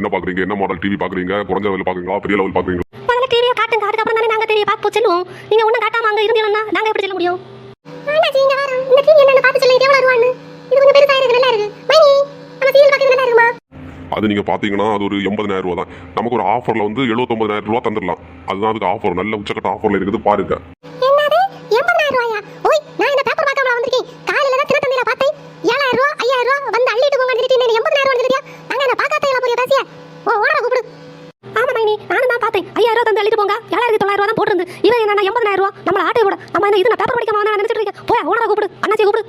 என்ன பாக்குறீங்க என்ன மாடல் டிவி பாக்குறீங்க குறைஞ்ச லெவல் பாக்குறீங்களா பெரிய லெவல் பாக்குறீங்களா முதல்ல டிவியை காட்டுங்க. அதுக்கப்புறம் தானே நாங்க டிவியை பார்த்து செல்லுவோம். நீங்க ஒன்றும் காட்டாம அங்க இருந்தீங்கன்னா நாங்க எப்படி செல்ல முடியும்? அண்ணாச்சி இங்க வரோம். இந்த டிவி என்னன்னு பார்த்து சொல்லுங்க. எவ்வளவு ரூபான்னு இது கொஞ்சம் பெருசா இருக்கு நல்லா இருக்கு. மைனி நம்ம சீரியல் பார்க்கறது நல்லா இருக்குமா? அது நீங்க பாத்தீங்கன்னா அது ஒரு எண்பதாயிரம் ரூபா தான். நமக்கு ஒரு ஆஃபர்ல வந்து எழுபத்தொன்பதாயிரம் ரூபா தந்துடலாம். அதுதான் அதுக்கு ஆஃபர் நல்ல உச்சக்கட்ட ஆஃபர்ல இருக்குது. பாருங்க. ஐயாயிரம் ரூபா தந்து அள்ளிட்டு போங்க. ஏழாயிரத்தி தொள்ளாயிரம் ரூபா தான் போட்டிருந்து இவன் என்ன எண்பதாயிரம் ரூபா. நம்மள ஆட்டை விட நம்ம என்ன இது நான் பேப்பர் படிக்காம வந்து நினைச்சிட்டு இருக்கேன். போய் ஓனரை கூப்பிடு. அண்ணாச்சி கூப்பிடு.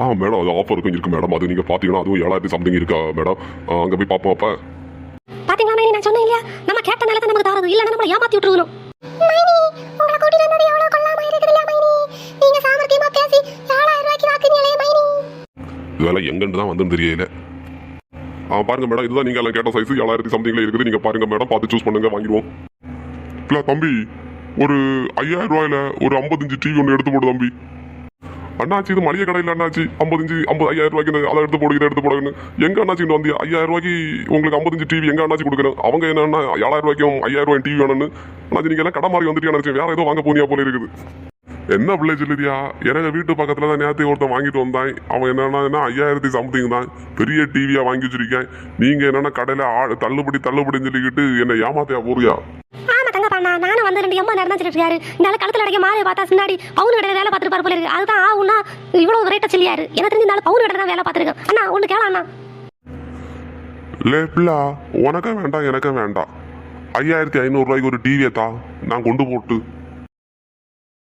ஆ மேடம் அது ஆஃபருக்கும் இருக்கு மேடம். அது நீங்க பாத்தீங்கன்னா அதுவும் ஏழாயிரத்தி சம்திங் இருக்கா மேடம்? அங்க போய் பார்ப்போம் அப்ப. பாத்தீங்களா மைனி? நான் சொன்னேன் இல்லையா? நம்ம கேட்ட நிலத்தை நமக்கு தாரது. இல்லைன்னா நம்மளை ஏமாத்தி விட்டுருக்கணும். இருக்குது இதெல்லாம் எங்கன்னு தான் வந்து தெரியல. பாருங்க மேடம் இதுதான் நீங்க எல்லாம் கேட்ட சைஸ் ஏழாயிரத்தி சம்திங்ல இருக்குது. நீங்க பாருங்க மேடம் பார்த்து சூஸ் பண்ணுங்க வாங்கிடுவோம். இல்ல தம்பி ஒரு ஐயாயிரம் ரூபாயில ஒரு ஐம்பத்தஞ்சு டிவி ஒன்று எடுத்து போடு தம்பி. அண்ணாச்சி இது மளிகை கடையில் அண்ணாச்சி ஐம்பத்தஞ்சு ஐம்பது ஐயாயிரம் ரூபாய்க்கு அதை எடுத்து போடு இதை எடுத்து போடுன்னு. எங்க அண்ணாச்சி இங்க வந்து ஐயாயிரம் ரூபாய்க்கு உங்களுக்கு ஐம்பத்தஞ்சு டிவி எங்க அண்ணாச்சி கொடுக்குறேன் அவங்க என்னன்னா ஏழாயிரம் ரூபாய்க்கும் ஐயாயிரம் ரூபாய் டிவி வேணும்னு. அண்ணாச்சி நீங்க எல்லாம் கடை மாதிரி வந்துட்டு அண்ணாச்சி வேற ஏதோ வாங்க போனியா போல இருக்குது. என்ன பிள்ளை சொல்லுதியா? எனக்கு வீட்டு பக்கத்துல தான் நேரத்தை ஒருத்தன் வாங்கிட்டு வந்தான். அவன் என்னன்னா ஐயாயிரத்தி சம்திங் தான். பெரிய டிவியா வாங்கி வச்சிருக்கேன். நீங்க என்னன்னா கடையில ஆ- தள்ளுபடி தள்ளுபடின்னு சொல்லிக்கிட்டு என்ன ஏமாத்தையா போறியா நானும் வந்து ரெண்டு எம்மா தான் சொல்லிட்டு இருக்காரு இந்த ஆளு கழுத்துல அடைக்க மாலையை பார்த்தா முன்னாடி பவுன் கடையில வேலை பார்த்துருப்பாரு போல இருக்கு. அதுதான் ஆகும்னா இவ்வளவு ரேட்டை சொல்லியாரு. எனக்கு தெரிஞ்ச ஆளு பவுன் கடையில தான் வேலை பார்த்துருக்கேன். அண்ணா ஒண்ணு கேள அண்ணா. லே பிள்ளா உனக்கும் வேண்டாம் எனக்கும் வேண்டாம். ஐயாயிரத்தி ஐநூறு ரூபாய்க்கு ஒரு டிவியை தா. நான் கொண்டு போட்டு.